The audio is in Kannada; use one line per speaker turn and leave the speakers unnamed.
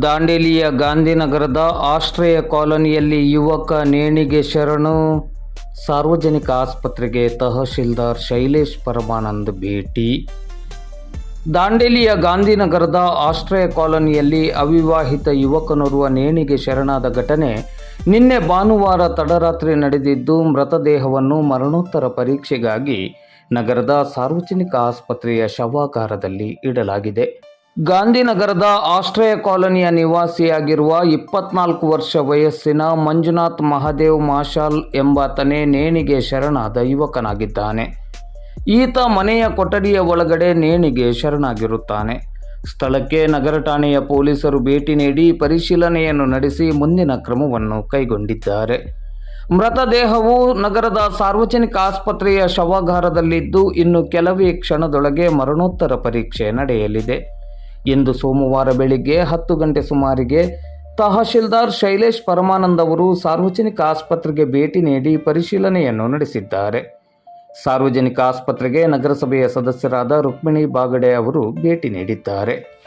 ದಾಂಡೇಲಿಯ ಗಾಂಧಿನಗರದ ಆಶ್ರಯ ಕಾಲೋನಿಯಲ್ಲಿ ಯುವಕ ನೇಣಿಗೆ ಶರಣು. ಸಾರ್ವಜನಿಕ ಆಸ್ಪತ್ರೆಗೆ ತಹಶೀಲ್ದಾರ್ ಶೈಲೇಶ್ ಪರಮಾನಂದ್ ಭೇಟಿ. ದಾಂಡೇಲಿಯ ಗಾಂಧಿನಗರದ ಆಶ್ರಯ ಕಾಲೋನಿಯಲ್ಲಿ ಅವಿವಾಹಿತ ಯುವಕನೋರ್ವ ನೇಣಿಗೆ ಶರಣಾದ ಘಟನೆ ನಿನ್ನೆ ಭಾನುವಾರ ತಡರಾತ್ರಿ ನಡೆದಿದ್ದು, ಮೃತದೇಹವನ್ನು ಮರಣೋತ್ತರ ಪರೀಕ್ಷೆಗಾಗಿ ನಗರದ ಸಾರ್ವಜನಿಕ ಆಸ್ಪತ್ರೆಯ ಶವಾಗಾರದಲ್ಲಿ ಇಡಲಾಗಿದೆ. ಗಾಂಧಿನಗರದ ಆಶ್ರಯ ಕಾಲೋನಿಯ ನಿವಾಸಿಯಾಗಿರುವ ಇಪ್ಪತ್ನಾಲ್ಕು ವರ್ಷ ವಯಸ್ಸಿನ ಮಂಜುನಾಥ್ ಮಹಾದೇವ್ ಮಾಶಾಲ್ ಎಂಬಾತನೇ ನೇಣಿಗೆ ಶರಣಾದ ಯುವಕನಾಗಿದ್ದಾನೆ. ಈತ ಮನೆಯ ಕೊಠಡಿಯ ಒಳಗಡೆ ನೇಣಿಗೆ ಶರಣಾಗಿರುತ್ತಾನೆ. ಸ್ಥಳಕ್ಕೆ ನಗರ ಠಾಣೆಯ ಪೊಲೀಸರು ಭೇಟಿ ನೀಡಿ ಪರಿಶೀಲನೆಯನ್ನು ನಡೆಸಿ ಮುಂದಿನ ಕ್ರಮವನ್ನು ಕೈಗೊಂಡಿದ್ದಾರೆ. ಮೃತದೇಹವು ನಗರದ ಸಾರ್ವಜನಿಕ ಆಸ್ಪತ್ರೆಯ ಶವಾಗಾರದಲ್ಲಿದ್ದು ಇನ್ನು ಕೆಲವೇ ಕ್ಷಣದೊಳಗೆ ಮರಣೋತ್ತರ ಪರೀಕ್ಷೆ ನಡೆಯಲಿದೆ. ಎಂದು ಸೋಮವಾರ ಬೆಳಿಗ್ಗೆ ಹತ್ತು ಗಂಟೆ ಸುಮಾರಿಗೆ ತಹಶೀಲ್ದಾರ್ ಶೈಲೇಶ್ ಪರಮಾನಂದ್ ಅವರು ಸಾರ್ವಜನಿಕ ಆಸ್ಪತ್ರೆಗೆ ಭೇಟಿ ನೀಡಿ ಪರಿಶೀಲನೆಯನ್ನು ನಡೆಸಿದ್ದಾರೆ. ಸಾರ್ವಜನಿಕ ಆಸ್ಪತ್ರೆಗೆ ನಗರಸಭೆಯ ಸದಸ್ಯರಾದ ರುಕ್ಮಿಣಿ ಬಾಗಡೆ ಅವರು ಭೇಟಿ ನೀಡಿದ್ದಾರೆ.